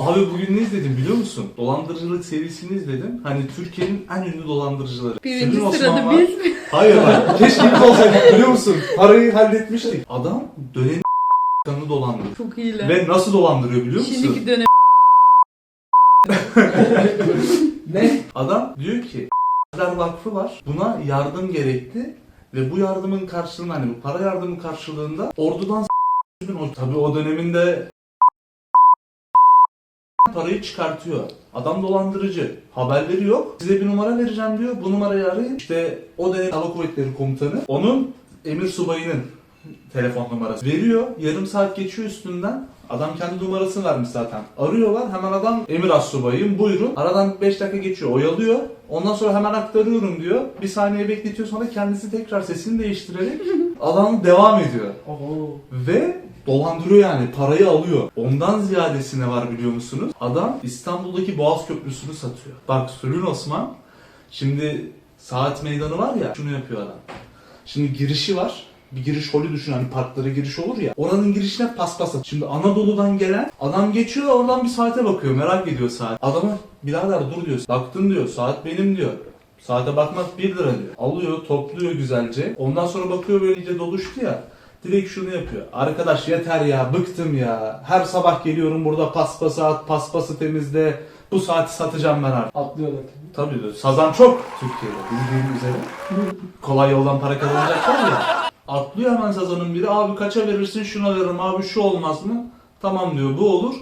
Abi bugün ne izledim biliyor musun? Dolandırıcılık serisini izledim. Hani Türkiye'nin en ünlü dolandırıcıları. Birinci Sülün sırada Osman var. biz mi? Hayır lan. Keşke biz olsaydık biliyor musun? Parayı halletmiştik. Adam dönemin kanını dolandırıyor. Çok iyiler. Ve nasıl dolandırıyor biliyor musun? Şimdiki dönem Ne? Adam diyor ki Eder Vakfı var. Buna yardım gerekti. Ve bu yardımın karşılığında hani bu para yardımı karşılığında ordudan s- bin o tabii o döneminde parayı çıkartıyor. Adam dolandırıcı. Haberleri yok. Size bir numara vereceğim diyor. Bu numarayı arayın. İşte o dönem Hava Kuvvetleri Komutanı onun emir subayının telefon numarası veriyor. Yarım saat geçiyor üstünden. Adam kendi numarasını vermiş zaten. Arıyorlar. Hemen adam emir astsubayım buyurun. Aradan 5 dakika geçiyor. Oyalıyor. Ondan sonra hemen aktarıyorum diyor. Bir saniye bekletiyor sonra kendisi tekrar sesini değiştirerek adam devam ediyor. Oo. Ve dolandırıyor yani parayı alıyor. Ondan ziyadesine var biliyor musunuz? Adam İstanbul'daki Boğaz Köprüsü'nü satıyor. Bak Sülün Osman şimdi saat meydanı var ya şunu yapıyor adam. Şimdi girişi var. Bir giriş holü düşün hani parklara giriş olur ya. Oranın girişine paspas at. Şimdi Anadolu'dan gelen adam geçiyor oradan bir saate bakıyor merak ediyor saat. Adama birader dur diyor. Baktın diyor saat benim diyor. Saate bakmak 1 lira diyor. Alıyor, topluyor güzelce. Ondan sonra bakıyor böyle iyice doluştu ya. Direkt şunu yapıyor. Arkadaş yeter ya, bıktım ya. Her sabah geliyorum burada paspası at, paspası temizle. Bu saati satacağım ben artık. Atlıyorlar. Tabii diyor. Sazan çok Türkiye'de bildiğin üzere. Kolay yoldan para kazanacaklar ya. Atlıyor hemen Sazan'ın biri. Abi kaça verirsin şuna veririm abi şu olmaz mı? Tamam diyor bu olur.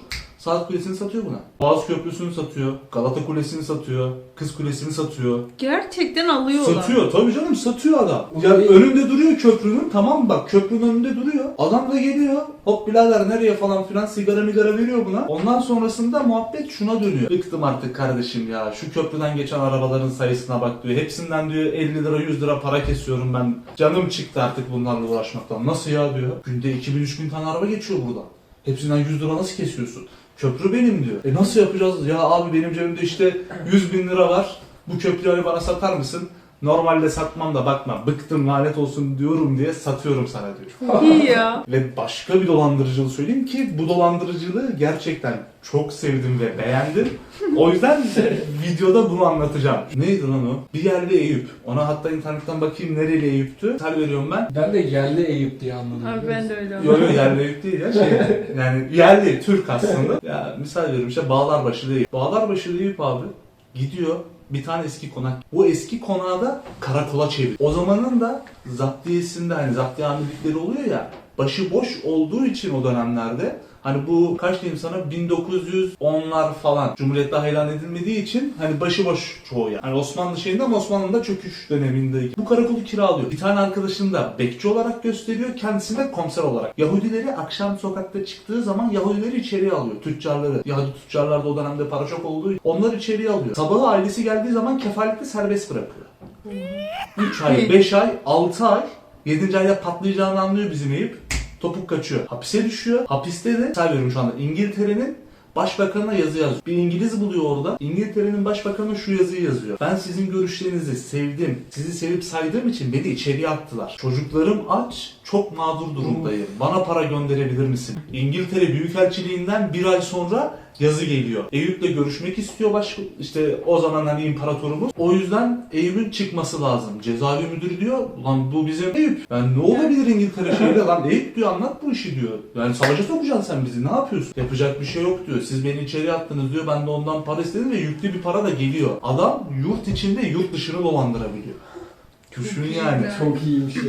Saat Kulesi'ni satıyor buna. Boğaz Köprüsü'nü satıyor. Galata Kulesi'ni satıyor. Kız Kulesi'ni satıyor. gerçekten alıyorlar. Satıyor tabii canım satıyor adam. Ya önünde duruyor köprünün tamam mı bak köprünün önünde duruyor. Adam da geliyor hop birader nereye falan filan sigara migara veriyor buna. Ondan sonrasında muhabbet şuna dönüyor. Bıktım artık kardeşim ya şu köprüden geçen arabaların sayısına bak diyor. Hepsinden diyor 50 lira 100 lira para kesiyorum ben. Canım çıktı artık bunlarla uğraşmaktan. Nasıl ya diyor. Günde 2000-3000 tane araba geçiyor buradan. Hepsinden 100 lira nasıl kesiyorsun? Köprü benim diyor. E nasıl yapacağız? Ya abi benim cebimde işte 100 bin lira var. Bu köprüyü bana satar mısın? Normalde satmam da bakma bıktım lanet olsun diyorum diye satıyorum sana diyor. İyi ya. Ve başka bir dolandırıcılığı söyleyeyim ki bu dolandırıcılığı gerçekten çok sevdim ve beğendim. O yüzden videoda bunu anlatacağım. Neydi lan o? Bir yerli Eyüp. Ona hatta internetten bakayım nereli Eyüp'tü. Misal veriyorum ben. Ben de yerli Eyüp diye anladım. Abi ben de öyle Yok oldum. yok yerli Eyüp değil ya şey. Yani yerli Türk aslında. Ya misal veriyorum işte Bağlarbaşı Eyüp. Bağlarbaşı Eyüp abi gidiyor bir tane eski konak. O eski konağı da karakola çevir. O zamanın da zaptiyesinde hani zaptiye amirlikleri oluyor ya başı boş olduğu için o dönemlerde Hani bu kaç diyeyim sana 1910'lar falan Cumhuriyet'te ilan edilmediği için hani başıboş çoğu yani. Hani Osmanlı şeyinde ama Osmanlı'nın da çöküş döneminde. Bu karakolu kiralıyor. Bir tane arkadaşını da bekçi olarak gösteriyor. Kendisini de komiser olarak. Yahudileri akşam sokakta çıktığı zaman Yahudileri içeriye alıyor. Tüccarları. Yahudi tüccarlar da o dönemde para çok olduğu onlar içeriye alıyor. Sabahı ailesi geldiği zaman kefaletli serbest bırakıyor. 3 ay, 5 ay, 6 ay 7. ayda patlayacağını anlıyor bizim Eyüp. Topuk kaçıyor. Hapise düşüyor. Hapiste de veriyorum şu anda İngiltere'nin Başbakanına yazı yazıyor. Bir İngiliz buluyor orada. İngiltere'nin başbakanı şu yazıyı yazıyor. Ben sizin görüşlerinizi sevdim. Sizi sevip saydığım için beni içeriye attılar. Çocuklarım aç, çok mağdur durumdayım. Bana para gönderebilir misin? İngiltere Büyükelçiliğinden bir ay sonra yazı geliyor. Eyüp'le görüşmek istiyor baş işte o zaman hani imparatorumuz. O yüzden Eyüp'ün çıkması lazım. Cezaevi müdürü diyor. Ulan bu bizim Eyüp. Yani ne olabilir İngiltere şeyle lan Eyüp diyor anlat bu işi diyor. Yani savaşa sokacaksın sen bizi ne yapıyorsun? Yapacak bir şey yok diyor. Siz beni içeri attınız diyor. Ben de ondan para istedim ve yüklü bir para da geliyor. Adam yurt içinde yurt dışını dolandırabiliyor. Düşün yani. Çok iyiymiş ya.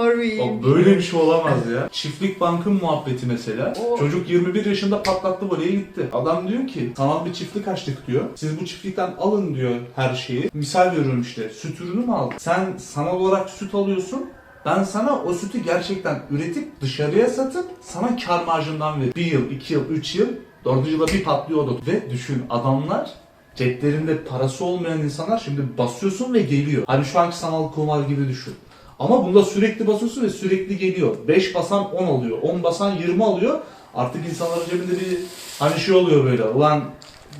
Harbi. Abi böyle bir şey olamaz ya. Çiftlik bankın muhabbeti mesela. O- Çocuk 21 yaşında patlattı voleye gitti. Adam diyor ki sanal bir çiftlik açtık diyor. Siz bu çiftlikten alın diyor her şeyi. Misal veriyorum işte süt ürünü mü aldın? Sen sanal olarak süt alıyorsun. Ben sana o sütü gerçekten üretip dışarıya satıp sana kar marjından ver. Bir yıl, iki yıl, üç yıl, dördüncü yılda bir patlıyor o da. Ve düşün adamlar ceplerinde parası olmayan insanlar şimdi basıyorsun ve geliyor. Hani şu anki sanal kumar gibi düşün. Ama bunda sürekli basıyorsun ve sürekli geliyor. 5 basan 10 alıyor. 10 basan 20 alıyor. Artık insanların cebinde bir hani şey oluyor böyle. Ulan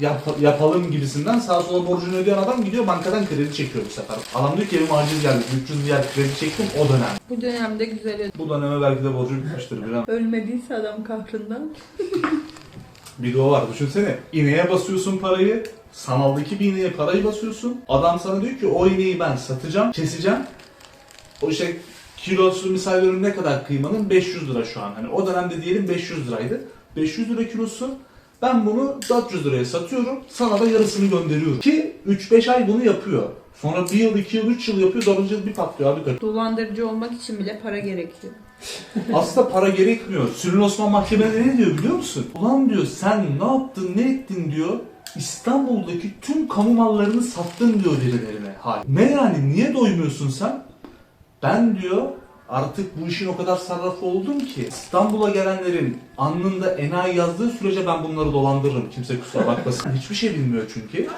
yap- yapalım gibisinden sağa sola borcunu ödeyen adam gidiyor bankadan kredi çekiyor bu sefer. Adam diyor ki evime aciz geldi. 300 milyar kredi çektim o dönem. Bu dönemde güzel ödedi. Bu döneme belki de borcu bitmiştir bilemem. Ölmediyse adam kahrından. Bir de o var. Düşünsene. İğneye basıyorsun parayı. Sanaldaki bir iğneye parayı basıyorsun. Adam sana diyor ki o iğneyi ben satacağım, keseceğim. O işte kilosu misal veriyorum ne kadar kıymanın? 500 lira şu an. Hani o dönemde diyelim 500 liraydı. 500 lira kilosu. Ben bunu 400 liraya satıyorum. Sana da yarısını gönderiyorum. Ki 3-5 ay bunu yapıyor. Sonra 1 yıl, 2 yıl, 3 yıl yapıyor. 4. yıl bir patlıyor abi karı. Dolandırıcı olmak için bile para gerekiyor. Aslında para gerekmiyor. Sülün Osman mahkemede ne diyor biliyor musun? Ulan diyor sen ne yaptın ne ettin diyor. İstanbul'daki tüm kamu mallarını sattın diyor birilerine. Hayır. Ne yani niye doymuyorsun sen? Ben diyor artık bu işin o kadar sarrafı oldum ki İstanbul'a gelenlerin alnında enayi yazdığı sürece ben bunları dolandırırım. Kimse kusura bakmasın. Hiçbir şey bilmiyor çünkü.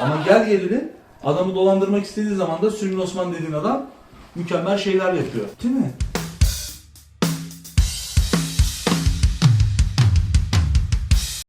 Ama gel gelelim adamı dolandırmak istediği zaman da Sülün Osman dediğin adam mükemmel şeyler yapıyor. Değil mi?